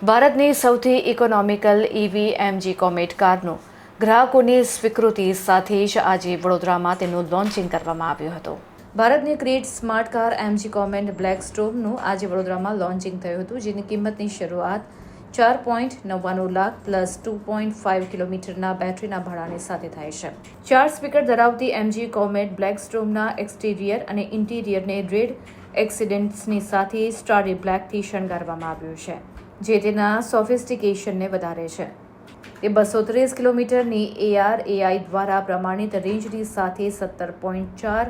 ભારતની સૌથી economical EV MG Comet કારનું ગ્રાહકોની સ્વીકૃતિ સાથે જ આજે વડોદરામાં તેનું લોન્ચિંગ કરવામાં આવ્યું હતું. ભારતની create smart car MG Comet black સ્ટોમનું આજે વડોદરામાં લોન્ચિંગ થયું હતું, જેની કિંમતની શરૂઆત ચાર પોઈન્ટ નવ્વાણું lakh plus two point five કિલોમીટરના બેટરીના ભાડાની સાથે થાય છે. ચાર સ્પીકર ધરાવતી એમજી કોમેટ બ્લેક સ્ટોમના એક્સટીરિયર અને ઇન્ટિરિયરને રેડ એક્સિડન્ટ્સની સાથે સ્ટારી બ્લેકથી શણગારવામાં આવ્યું છે. જે તેના સોફિસ્ટિકેશનને વધારે છે. તે બસો ત્રીસ કિલોમીટરની એઆર એઆઈ દ્વારા પ્રમાણિત રેન્જની સાથે સત્તર પોઈન્ટ ચાર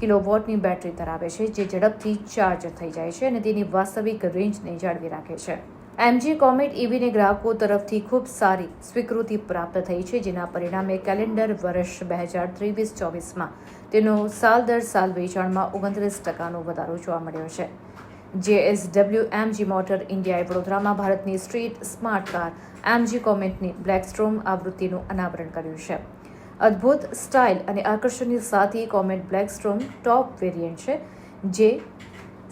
કિલોવોટની બેટરી ધરાવે છે, જે ઝડપથી ચાર્જ થઈ જાય છે અને તેની વાસ્તવિક રેન્જને જાળવી રાખે છે. એમજી કોમેટ ઇવીને ગ્રાહકો તરફથી ખૂબ સારી સ્વીકૃતિ પ્રાપ્ત થઈ છે, જેના પરિણામે કેલેન્ડર વર્ષ બે હજાર ત્રેવીસ ચોવીસમાં તેનો સાલ દર સાલ વેચાણમાં ઓગણત્રીસ ટકાનો વધારો જોવા મળ્યો છે. જેએસડબલ્યુ એમજી મોટર ઇન્ડિયાએ વડોદરામાં ભારતની સ્ટ્રીટ સ્માર્ટ કાર એમજી કોમેન્ટની બ્લેકસ્ટ્રોમ આવૃત્તિનું અનાવરણ કર્યું છે. અદ્ભુત સ્ટાઇલ અને આકર્ષણની સાથે કોમેન્ટ બ્લેકસ્ટ્રોમ ટોપ વેરિયન્ટ છે, જે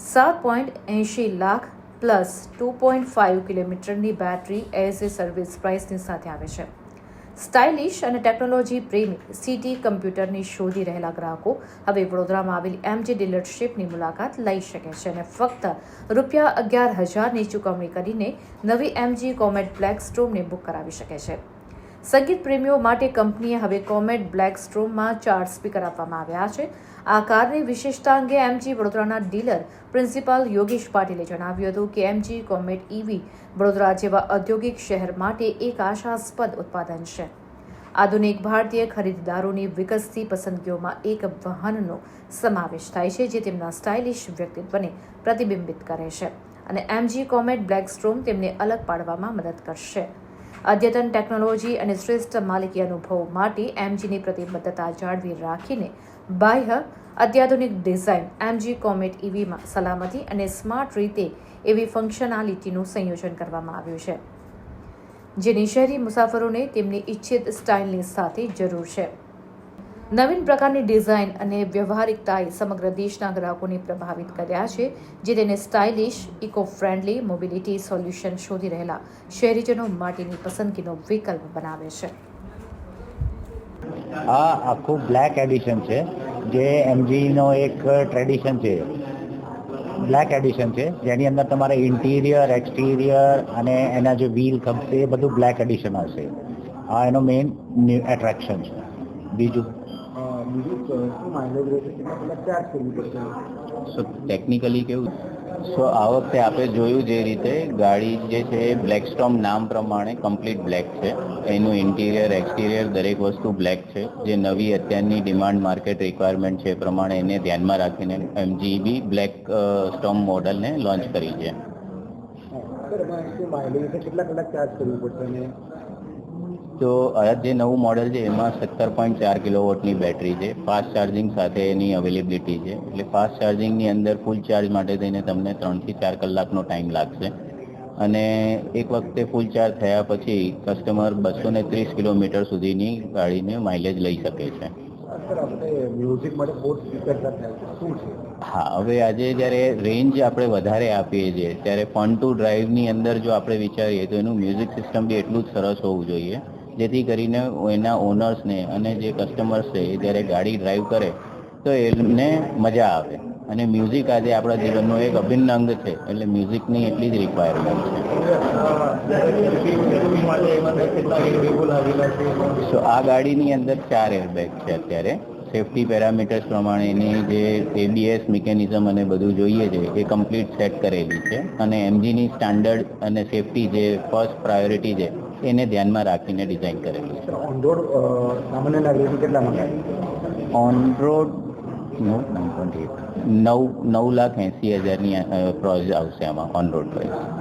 સાત પોઈન્ટ એંશી lakh plus two point five કિલોમીટરની બેટરી એઝ એ સર્વિસ પ્રાઇસની સાથે આવે છે. સ્ટાઇલિશ અને ટેકનોલોજી પ્રેમી સિટી કમ્પ્યુટરની શોધી રહેલા ગ્રાહકો હવે વડોદરામાં આવેલી એમજી ડીલરશીપની મુલાકાત લઈ શકે છે અને ફક્ત રૂપિયા અગિયાર હજારની ચૂકવણી કરીને નવી એમજી કોમેટ બ્લેક સ્ટ્રોમને બુક કરાવી શકે છે. સંગીત પ્રેમીઓ માટે કંપનીએ હવે કોમેટ બ્લેક સ્ટ્રોમમાં ચાર સ્પીકર આપવામાં આવ્યા છે. આ કારની વિશેષતા અંગે એમજી વડોદરાના ડીલર પ્રિન્સિપાલ યોગેશ પાટીલે જણાવ્યું હતું કે એમજી કોમેટ ઇવી વડોદરા જેવા ઔદ્યોગિક શહેર માટે એક આશાસ્પદ ઉત્પાદન છે. આધુનિક ભારતીય ખરીદદારોની વિકસતી પસંદગીઓમાં એક વાહનનો સમાવેશ થાય છે જે તેમના સ્ટાઇલિશ વ્યક્તિત્વને પ્રતિબિંબિત કરે છે અને એમજી કોમેટ બ્લેક સ્ટ્રોમ તેમને અલગ પાડવામાં મદદ કરશે. અદ્યતન ટેકનોલોજી અને શ્રેષ્ઠ માલિકી અનુભવ માટે એમજીની પ્રતિબદ્ધતા જાળવી રાખીને બાહ્ય અત્યાધુનિક ડિઝાઇન, એમજી કોમેટ ઇવીમાં સલામતી અને સ્માર્ટ રીતે એવી ફંક્શનાલિટીનું સંયોજન કરવામાં આવ્યું છે, જેની શહેરી મુસાફરોને તેમની ઇચ્છિત સ્ટાઇલની સાથે જરૂર છે. નવીન પ્રકારની ડિઝાઇન અને વ્યવહારિકતાએ સમગ્ર દેશના ગ્રાહકોને પ્રભાવિત કર્યા છે, જે તેને stylish eco friendly mobility solution શોધી રહેલા શહેરીજનો માટેની પસંદગીનો વિકલ્પ બનાવે છે. આ આખું બ્લેક એડિશન છે, જે એમજીનો એક ટ્રેડિશન છે. બ્લેક એડિશન છે, જેની અંદર તમારે ઇન્ટિરિયર, એક્સટિરિયર અને એના જે વ્હીલ ખપશે એ બધું બ્લેક એડિશન આવશે આ એનો મેઇન એટ્રેક્શન છે. બીજું બીજું શું માઇલેજ રહેશે કેટલા ચાર્જ કરવી પડશે? સો ટેકનિકલી કેવું? સો આ વખતે આપણે જોયું જે રીતે ગાડી જે છે એ બ્લેક સ્ટોમ નામ પ્રમાણે કમ્પ્લીટ બ્લેક છે. એનું ઇન્ટિરિયર એક્સટિરિયર દરેક વસ્તુ બ્લેક છે. જે નવી અત્યારની ડિમાન્ડ માર્કેટ રિક્વાયરમેન્ટ છે એ પ્રમાણે એને ધ્યાનમાં રાખીને એમજીબી બ્લેક સ્ટોમ મોડલને લોન્ચ કરી છે. કેટલા કલાક ચાર્જ કરવું પડશે તો આ જે નવું મોડેલ છે એમાં સત્તર પોઈન્ટ ચાર કિલોવોટની બેટરી છે ફાસ્ટ ચાર્જિંગ સાથે એની અવેલેબિલિટી છે. એટલે ફાસ્ટ ચાર્જિંગની અંદર ફૂલ ચાર્જ માટે થઈને તમને ત્રણથી ચાર કલાકનો ટાઈમ લાગશે. અને એક વખતે ફૂલ ચાર્જ થયા પછી કસ્ટમર બસો ને ત્રીસ કિલોમીટર સુધીની ગાડીને માઇલેજ લઈ શકે છે. હા હવે આજે જ્યારે રેન્જ આપણે વધારે આપીએ છીએ ત્યારે ફન ટુ ડ્રાઈવની અંદર જો આપણે વિચારીએ તો એનું મ્યુઝિક સિસ્ટમ બી એટલું જ સરસ હોવું જોઈએ. જેથી કરીને એના ઓનર્સને અને જે કસ્ટમર્સ છે એ જ્યારે ગાડી ડ્રાઈવ કરે, તો એમને મજા આવે. અને મ્યુઝિક આજે આપણા જીવનનો એક અભિન્ન અંગ છે, એટલે મ્યુઝિકની એટલી જ રિક્વાયરમેન્ટ છે. સો આ ગાડીની અંદર ચાર એરબેગ છે અત્યારે. સેફટી પેરામીટર્સ પ્રમાણે એની જે એબીએસ મિકેનિઝમ અને બધું જોઈએ છે, એ કમ્પ્લીટ સેટ કરેલી છે. અને એમજીની સ્ટાન્ડર્ડ અને સેફટી જે ફર્સ્ટ પ્રાયોરિટી છે એને ધ્યાનમાં રાખીને ડિઝાઇન કરેલી છે. ઓન રોડ સામાન્ય નાગરિક કેટલા મંગાય ઓન રોડ નવ નવ લાખ એંસી હજારની પ્રાઇઝ આવશે આમાં ઓન રોડ પ્રાઇસ